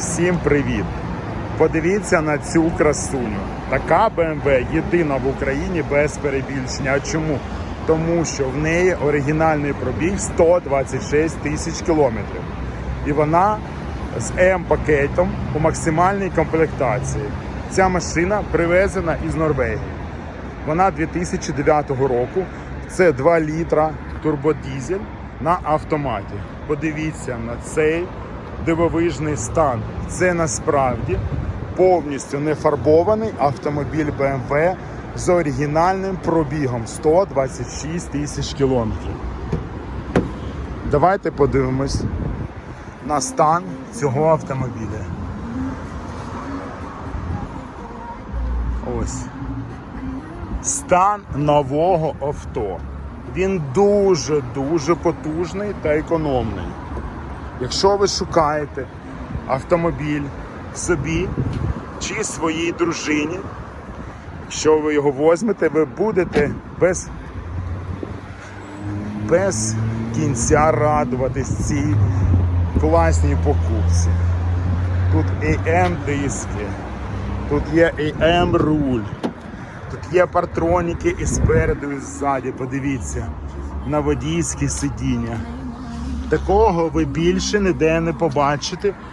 Всім привіт! Подивіться на цю красуню. Така BMW єдина в Україні без перебільшення. Чому? Тому що в неї оригінальний пробіг 126 тисяч кілометрів. І вона з М-пакетом у максимальній комплектації. Ця машина привезена із Норвегії. Вона 2009 року. Це 2 літра турбодізель на автоматі. Подивіться на цей дивовижний стан. Це насправді повністю не фарбований автомобіль BMW з оригінальним пробігом 126 тисяч кілометрів. Давайте подивимось на стан цього автомобіля. Ось стан нового авто. Він дуже-дуже потужний та економний. Якщо ви шукаєте автомобіль собі чи своїй дружині, якщо ви його возьмете, ви будете без, без кінця радуватись цій класній покупці. Тут am диски, тут є am руль. Тут є партроніки і спереду, і ззаді. Подивіться на водійські сидіння. Такого ви більше ніде не побачите